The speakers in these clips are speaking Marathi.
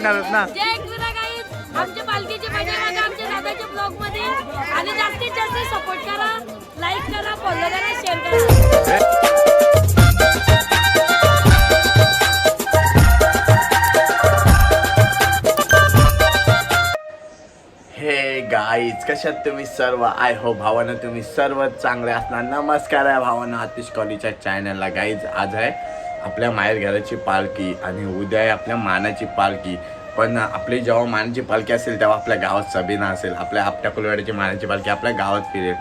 करणारच ना. जय गाईज आमच्या पालखीचे बघा आमच्या दादाच्या ब्लॉगमध्ये आणि जास्तीत जास्त सपोर्ट करा लाईक करा फॉलो करा शेअर करा. हे गाईज कशात तुम्ही सर्व? आय हो भावानं तुम्ही सर्व चांगले असणार. नमस्कार आहे भावानं आतिश कॉलेजच्या चॅनलला गाईज आज आहे आपल्या माहेर घराची पालखी आणि उद्या आहे आपल्या मानाची पालखी. पण आपली जेव्हा मानाची पालखी असेल तेव्हा आपल्या गावात सबिना असेल. आपल्या आपट्या कुलवाड्याची मानाची पालखी आपल्या गावात फिरेल.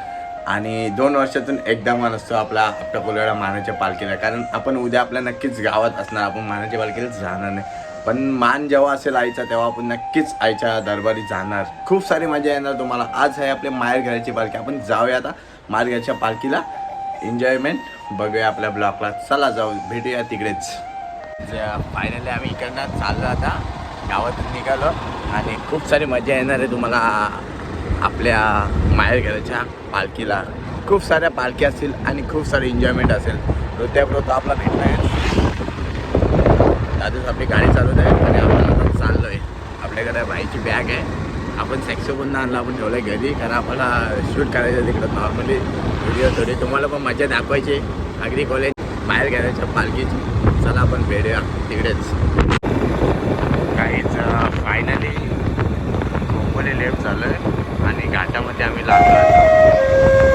आणि दोन वर्षातून एकदा मान असतो आपला आपट्या कुलवाडा मानाच्या पालखीला. कारण आपण उद्या आपल्या नक्कीच गावात असणार आपण मानाच्या पालखीला जाणार नाही. पण मान जेव्हा असेल आईचा तेव्हा आपण नक्कीच आईच्या दरबारी जाणार. खूप सारी मजा येणार तुम्हाला. आज आहे आपल्या माहेर घराची पालखी. आपण जाऊया आता माहेर घराच्या पालखीला. एन्जॉयमेंट बघूया आपल्या ब्लॉकला चला जाऊ भेटूया तिकडेच. फायनली आम्ही इकडनं चाललो आता. गावातून निघालो. आणि खूप सारी मजा येणार आहे तुम्हाला आपल्या माहेरघराच्या पालखीला. खूप साऱ्या पालखी असतील आणि खूप सारे एन्जॉयमेंट असेल. नृत्याबरोबर आपला भेटला आहे. दादूच आपली गाडी चालवत आहे आणि आपण चाललो आहे आपल्याकडे बाईची बॅग आहे. आपण सॅक्सोफोन आणला आपण ठेवला आहे घरी. कारण आपल्याला शूट करायचं तिकडं नॉर्मली व्हिडिओ थोडी तुम्हाला पण मजा दाखवायची. अगदी कॉलेज बाहेर घ्यायच्या पालखीची. चला आपण भेटूया तिकडेच. काहीच फायनली खोपोली लेफ्ट झालं आहे आणि घाटामध्ये आम्ही लागलो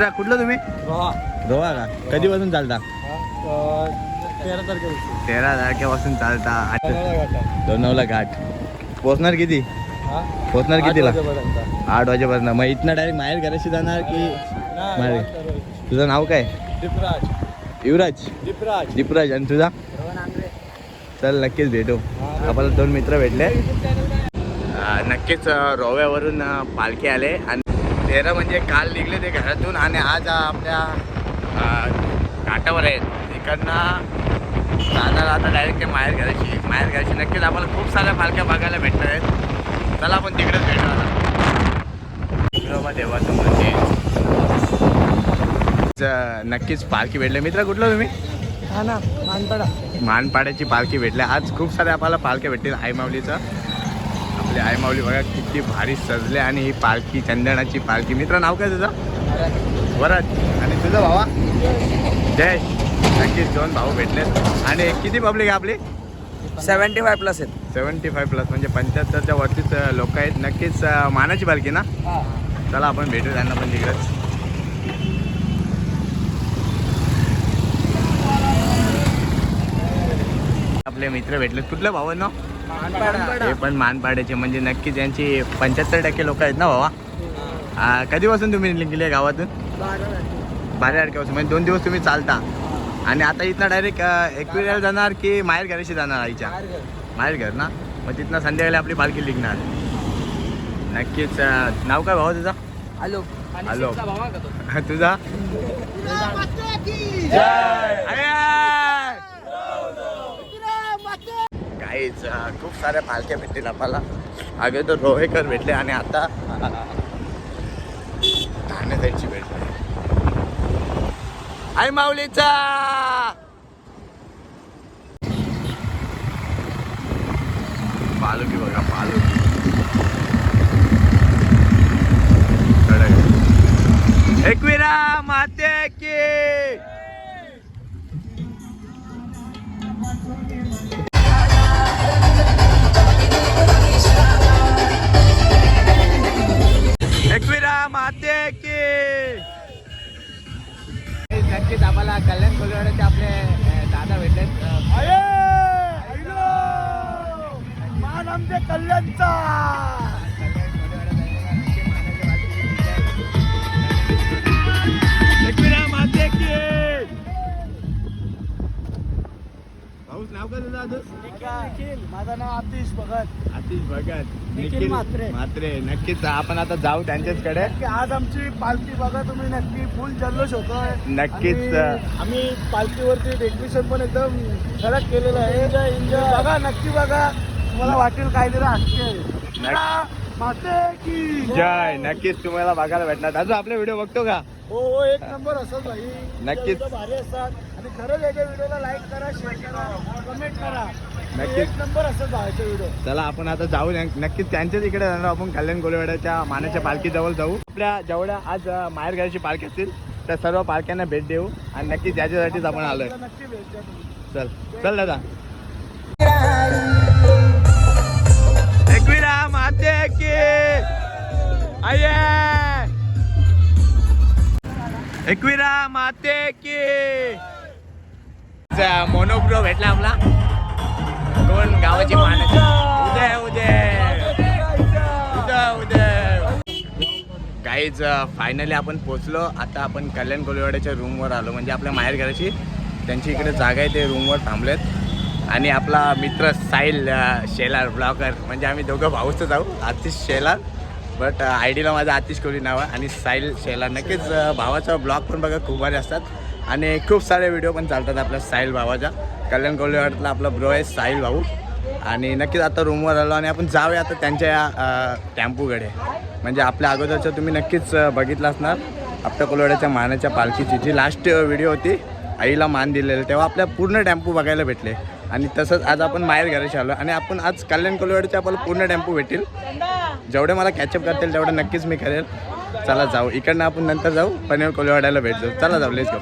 मित्रा कुठलं तुम्ही? गोवा. का? कधीपासून चालता? तेरा तारखेपासून. तेरा तारखेपासून चालता. दोनवला घाट. पोचणार किती? पोचणार कितीला? आठ वाजेपर्यंत. मग इथनं डायरेक्ट माहेर घराशी जाणार की माहेर? तुझं नाव काय? दीपराज. युवराज. दीपराज. दीपराज. आणि तुझा? चल नक्कीच भेटू. आपल्याला दोन मित्र भेटले. नक्कीच रोव्यावरून पालखी आले. आणि तेरा म्हणजे काल निघले ते घरातून आणि आज आपल्या घाटावर आहेत. इकडनं जाणार आता डायरेक्ट ते माहेर घराची माहेर घराची नक्कीच आपल्याला खूप साऱ्या पालख्या बघायला भेटणार आहेत. चला आपण तिकडेच भेटू आता. देवाचं मंदिर. च- नक्कीच पालखी भेटले. मित्र कुठलं तुम्ही? हा ना मानपाडा. मानपाड्याची पालखी भेटल्या आज खूप साऱ्या आपल्याला पालख्या भेटतील आईमाऊलीचं आपली आईमाऊली बघा किती भारी सजले आणि ही पालखी चंदनाची पालखी. मित्र नाव काय तुझं? वरद. आणि तुझं भावा? जय नक्कीच दोन भाऊ भेटलेत. आणि किती पब्लिक आहे आपली? सेव्हन्टी फाय प्लस आहेत. सेवन्टी फाय प्लस म्हणजे पंच्याहत्तरच्या वरतीच लोक आहेत. नक्कीच मानाची पालखी ना? चला आपण भेटू त्यांना पण तिकडंच. आपले मित्र भेटले कुठलं भावांनो? हे पण मानपाड्याचे म्हणजे नक्कीच यांची पंच्याहत्तर टक्के लोक आहेत ना भावा? कधीपासून तुम्ही निघले गावातून? बारा तारखेपासून. म्हणजे दोन दिवस तुम्ही चालता. आणि आता इथनं डायरेक्ट एकविराला जाणार की माहेर घराशी जाणार आईच्या? माहेर घर. ना? मग तिथनं संध्याकाळी आपली पालखी निघणार. नक्कीच नाव काय भावा तुझा? हॅलो हॅलो तुझा? काहीच खूप साऱ्या पालख्या भेटतील आम्हाला. अगोदर तर रोहेकर भेटले आणि आता ठाणे त्यांची भेटले आई माऊलीचा! पालखी बघा पालखी. एकविरा माते की! आम्हाला कल्याण कोलवाड्याचे आपले दादा भेटलेत. मान आमच्या कल्याणचा! भाऊच नाव तुझं माझं नाव आतिश भगत. आतिश भगत निखिल म्हात्रे. मात्रे नक्कीच आपण आता जाऊ त्यांच्याचकडे. की आज आमची पालखी बघा तुम्ही नक्की फुल जल्लोष होतोय. नक्कीच. आणि आम्ही पालखीवरती डेकोरेशन पण एकदम कडक केलेलं आहे. एन्जॉय एन्जॉय बघा नक्की बघा. तुम्हाला वाटेल काहीतरी माते की जय. नक्कीच तुम्हाला बघायला भेटणार. अजून आपले व्हिडिओ बघतो का? हो हो एक नंबर असत भाई. नक्कीच. भारी असतात. आणि खरंच याच्या व्हिडिओला लाईक करा शेअर करा कमेंट करा. नक्कीच. नंबर व्हिडिओ चला आपण आता जाऊ नक्कीच त्यांच्याच इकडे जाणार आपण कल्याण कोलवाड्याच्या मानाच्या पालखीजवळ जाऊ. आपल्या जेवढ्या आज अं, माहेर घराची पालखी असतील. त्या सर्व पालख्यांना भेट देऊ. आणि नक्कीच त्याच्यासाठीच आपण आलोय. चल. चल दादा. एकविरा माते की. एकविरा माते की. मोनोप्रो भेटला आपला. पण गावाची मानाची उदय उदय. उदय उदय. गाईज फायनली आपण पोचलो आता आपण कल्याण कोलिवाड्याच्या रूमवर आलो. म्हणजे आपल्या माहेर घराची. त्यांची इकडे जागा आहे ते रूमवर थांबलेत. आणि आपला मित्र साहिल शेलार ब्लॉगर म्हणजे आम्ही दोघं भाऊच जाऊ आतिश शेलार. बट आय डीला माझं आतिश कोली नाव आहे. आणि साहिल शेलार. नक्कीच भावाचा ब्लॉग पण बघा खूप भारी असतात. आणि खूप सारे व्हिडिओ पण चालतात आपल्या साहिल भावाच्या. कल्याण कोल्हेवाडला आपला ब्रो आहे साहिल भाऊ. आणि नक्कीच आता रूमवर आलो आणि आपण जाऊया आता त्यांच्या या टॅम्पूकडे टेम्पोकडे. म्हणजे आपल्या अगोदरचं तुम्ही नक्कीच बघितलं असणार. आपल्या कोलवाड्याच्या मानाच्या पालखीची जी लास्ट व्हिडिओ होती आईला मान दिलेलं तेव्हा आपल्या पूर्ण टॅम्पू बघायला भेटले. आणि तसंच आज आपण माहेर घराशी आलो आणि आपण आज कल्याण कोलवाड्याचे आपल्याला पूर्ण टेम्पो भेटेल जेवढे मला कॅचअप करतील तेवढं नक्कीच मी करेल. चला जाऊ. इकडनं आपण नंतर जाऊ. पनवेल कोलवाड्याला भेट जाऊ चला जाऊ. लेच जाऊ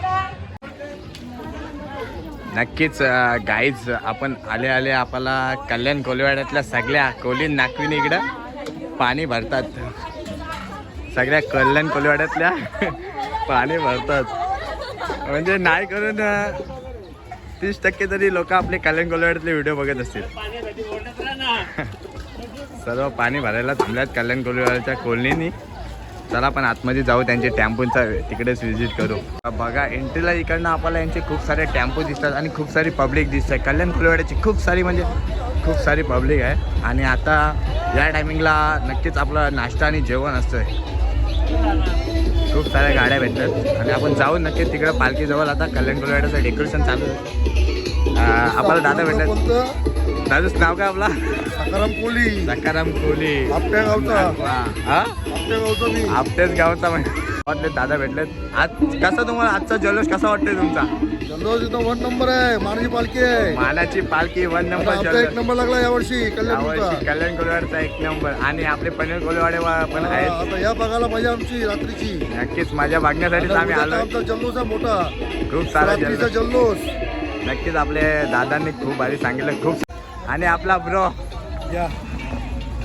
नक्कीच गाईज आपण आले आले आपल्याला कल्याण कोलवाड्यातल्या सगळ्या कोलीन नागविनी इकडं पाणी भरतात. सगळ्या कल्याण कोलवाड्यातल्या पाणी भरतात. म्हणजे नाही करून तीस टक्के तरी लोक आपले कल्याण कोलवाड्यातले व्हिडिओ बघत असतील. सर्व पाणी भरायला थांबल्यात कल्याण कोलवाड्याच्या कोलनीनी. चला पण आतमध्ये जाऊ त्यांचे टेम्पोचा तिकडेच व्हिजिट करू. बघा एंट्रीला इकडनं आपल्याला यांचे खूप सारे टेम्पो दिसतात आणि खूप सारी पब्लिक दिसत आहे कल्याण फुलवाड्याची खूप सारी म्हणजे खूप सारी पब्लिक आहे. आणि आता या टायमिंगला नक्कीच आपलं नाश्ता आणि जेवण असतं खूप साऱ्या गाड्या भेटतात. आणि आपण जाऊ नक्कीच तिकडं पालखीजवळ आता कल्याण फुलवाड्याचं डेकोरेशन चालू आहे. आपल्याला दादा भेटतात. दादूच नाव काय आपला सकाराम कोली सकाराम कोहली आपल्या गावचा हा आपल्या गावचा मी आपल्याच गावचा म्हणजे वाटले दादा भेटलेत आज कसा तुम्हाला आजचा जल्लोष कसा वाटतोय तुमचा जल्लोष इथं वन नंबर आहे मानाची पालखी आहे मानाची पालखी वन नंबर आमचा एक जल्लोष नंबर लागला यावर्षी यावर्षी कल्याणचा कल्याण कोलवाडचा एक नंबर आणि आपले पनीर कोलवाडे वा- पण आहेत आता या बघायला पाहिजे आमची रात्रीची नक्कीच माझ्या बघण्यासाठीच आता आम्ही आलो आमचा जल्लोष आहे मोठा खूप सारा रात्रीचा जल्लोष जल्लोष नक्कीच आपले दादांनी खूप भारी सांगितलं खूप आणि आपला ब्रो या.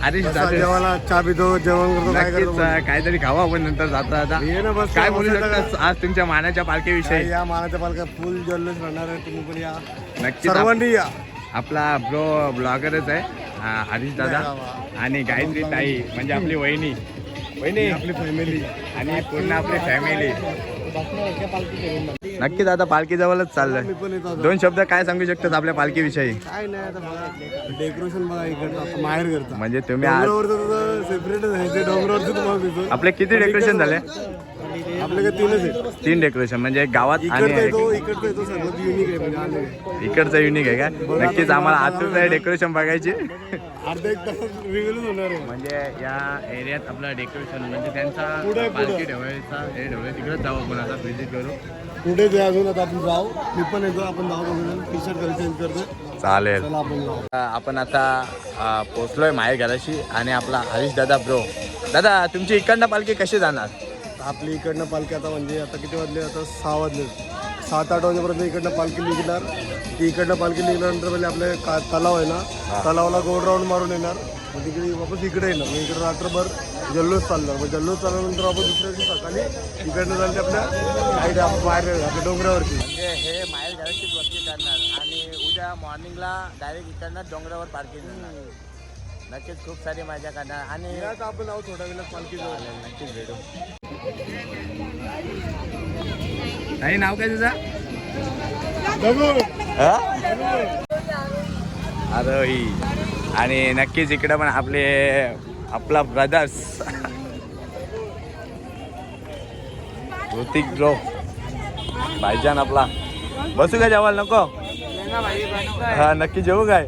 हरीश जेवायला चहा पितो जेवण करतो काय नक्कीच करतो अं, काहीतरी खावा आपण नंतर जाता ये ना जाता बस, काय बोलू शकता? आज तुमच्या मानाच्या पालखीविषयी. या मानाच्या पालका फुल जल्लोष राहणार आहे तुम्ही पण या. नक्कीच आप- सर्वांनी या. आपला ब्रो ब्लॉगरच आहे हा, हरीश दादा. आणि गायत्री ताई म्हणजे आपली वहिनी. वहिनी आपली फॅमिली आणि पूर्ण आपली फॅमिली नक्कीच आता पालखीजवळच मी चाललंय. दोन शब्द काय सांगू शकतात आपल्या पालखीविषयी? काय नाही आता बघा डेकोरेशन बघा इकडचं माहेर म्हणजे तुम्ही डोंगरावरचं डोंगरावरचं तुम्हाला आपले किती डेकोरेशन झाले? आपल्याकडे तीनच आहे तीन डेकोरेशन म्हणजे गावात इकडचा आणि येतो इकडचा येतो सर्वात युनिक आहे म्हणजे इकडचं युनिक आहे का? नक्कीच आम्हाला आजच डेकोरेशन बघायची? अर्धा एक तास वेगळंच होणार आहे. म्हणजे या एरियात आपलं डेकोरेशन म्हणजे पुढे, त्यांचा पुढे. पालखी ठेवायचा हे ठेवलं तिकडेच जाऊ आपण आता व्हिजिट करू. पुढे जे अजून आता आपण जाऊ मी पण येतो आपण जाऊ बघून. टी शर्ट खाली चेंज करतो. चालेल. चला आपण जाऊ. आपण आता अ, पोचलोय माहेर घराशी आणि आपला हरीश दादा ब्रो दादा तुमची इकडनं पालखी कशी जाणार? आपली इकडनं पालखी आता म्हणजे आता किती वाजले? आता सहा वाजले. सात आठ वाजेपर्यंत इकडनं पालखी निघणार. ती इकडनं पालखी निघल्यानंतर पहिले आपले का तलाव आहे ना तलावाला गोल राऊंड मारून येणार. मग तिकडे वापस इकडे येणार. मग इकडे रात्रभर जल्लोष चालणार. मग जल्लोष चालल्यानंतर आपण दुसऱ्या दिवशी सकाळी इकडनं जायचं आपल्या साईड बाहेर आपल्या डोंगरावरती. म्हणजे हे माहेर घराशीच वस्ती करणार आणि उद्या मॉर्निंगला डायरेक्ट इकडनं डोंगरावर पार्किंग नक्कीच खूप सारी मजा करणार. आणि आपण जाऊ थोड्या वेळात पालखी जाऊ. नक्कीच भेटू. ताई नाव काय तुझं? आरोही आणि नक्कीच इकडे पण आपले आपला ब्रदर्स ऋतिक ब्रो भाईजान आपला. बसू काय जेवायला नको? हा नक्की जेवू काय?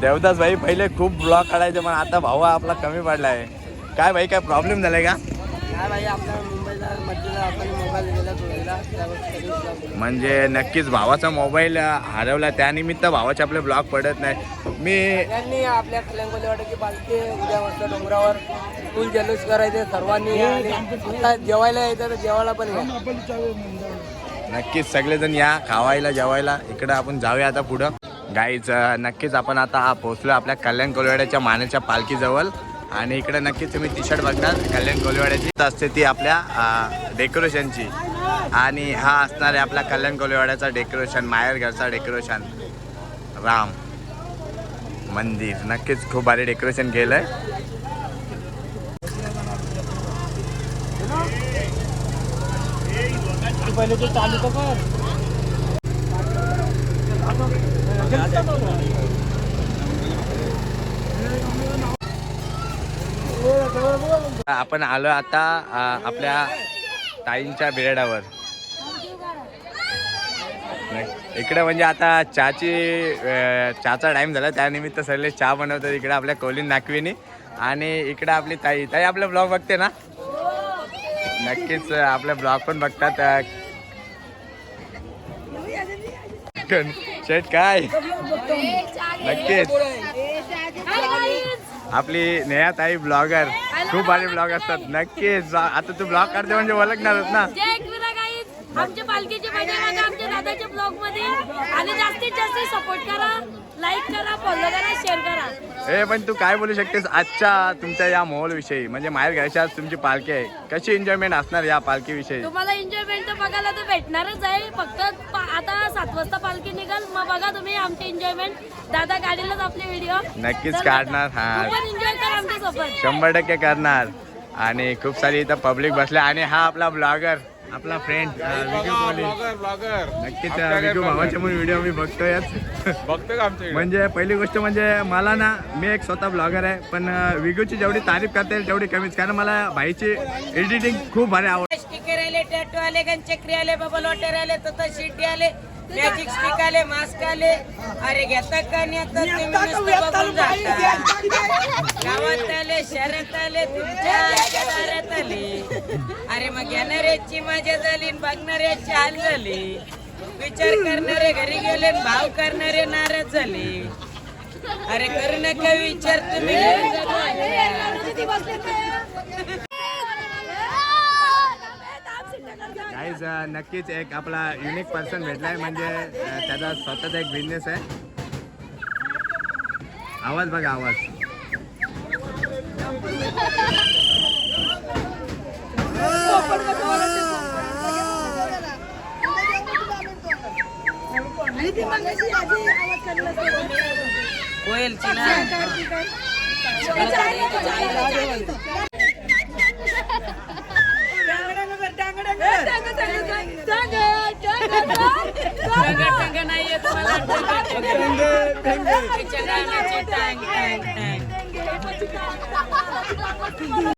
देवदास भाई पहिले खूप ब्लॉग काढायचे पण आता भाऊ आपला कमी पडलाय. काय भाई काय प्रॉब्लेम झालाय का? म्हणजे नक्कीच भावाचा मोबाईल हरवला. त्यानिमित्त भावाचे आपले ब्लॉग पडत नाही मी त्यांनी आपल्या उद्या डोंगरावर फुल जल्लोष करायचे सर्वांनी जेवायला येतं तर जेवायला पण नक्कीच सगळेजण या खावायला जेवायला. इकडं आपण जाऊया आता पुढं. गाईच नक्कीच आपण आता पोहोचलो आपल्या कल्याण कोलवाड्याच्या मानेच्या पालखीजवळ. आणि इकडे नक्कीच तुम्ही टी शर्ट बघणार कल्याण कोलवाड्याची असते ती आपल्या डेकोरेशनची आणि हा असणार आहे आपल्या कल्याण कोलवाड्याचा डेकोरेशन माहेरघरचा डेकोरेशन राम. मंदिर. नक्कीच खूप भारी डेकोरेशन केलंय. पहिले तो चालू तर कर आपण आलो आता आपल्या ताईंच्या बिरडावर. इकडे म्हणजे आता चहाची चहाचा टाइम झाला त्यानिमित्त सरले चहा बनवतात इकडे आपल्या कोलीन नाकवीनी आणि इकडे आपली ताई. ताई आपला ब्लॉग बघते ना? नक्कीच अ, आपले ब्लॉग पण बघतात. शेट काय? नक्कीच. आपली नेहा ताई ब्लॉगर खूप भारी ब्लॉग असतात. नक्कीच. आता तू ब्लॉग करते म्हणजे ओळखणारच ना? आमच्या पालखीचे दादाच्या ब्लॉगमध्ये. आणि जास्तीत जास्त सपोर्ट करा लाईक करा फॉलो करा शेअर करा. ए पण तू काय बोलू शकतेस? आजच्या तुमच्या या मोहोल विषयी म्हणजे माहेर घरच्या आज तुमची पालखी आहे. कशी एन्जॉयमेंट असणार या पालखी विषयी तुम्हाला एन्जॉयमेंट तर बघायला तर भेटणारच आहे. फक्त पा- आता सात वाजता पालखी निघाल. मग बघा तुम्ही आमची एन्जॉयमेंट दादा काढेलच आपले व्हिडिओ नक्कीच काढणार, हा. पण एन्जॉय करा आमच्यासोबत शंभर टक्के करणार. आणि खूप सारी इथं पब्लिक बसले. आणि हा आपला ब्लॉगर आपला फ्रेंड नक्कीच अं, विजू भावाचे पण व्हिडिओ मी बघतोयच बघतो का आमच्या म्हणजे पहिली गोष्ट म्हणजे मला ना मी एक स्वतः ब्लॉगर आहे पण अं, विगूची जेवढी तारीफ करता येईल तेवढी कमीच. कारण मला भाईची एडिटिंग खूप भारी आवडते स्टिकर आले टॅटू आले आले बबल वॉटर आले तथा शिट्टी आले. मॅजिक स्टिक आले मास्क आले अरे घेता का नाही आता तुम्ही नुसतं बघून जाता गावात आले शहरात आले तुमच्या दारात आले अरे मग घेणाऱ्याची मजा झाली बघणाऱ्याची हाल झाली विचार करणारे घरी गेले भाव करणारे नाराज झाले अरे करू नका विचार तुम्ही घेऊन जा गाईज नक्कीच एक आपला युनिक पर्सन भेटलाय. म्हणजे अं, त्याचा स्वतःचा एक बिझनेस आहे. आवाज बघा आवाज. कोयलची ना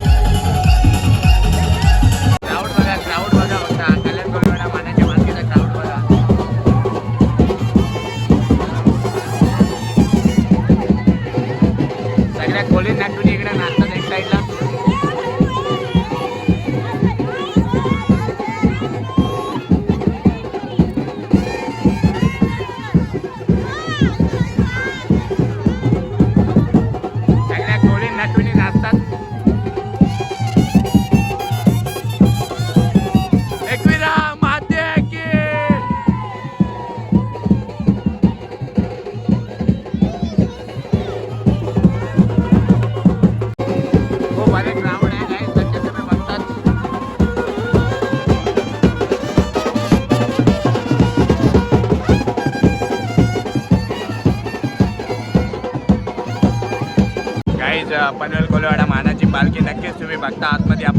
पनवेल कोलवाडा मानाची पालखी नक्कीच तुम्ही बघता. आतमध्ये आपले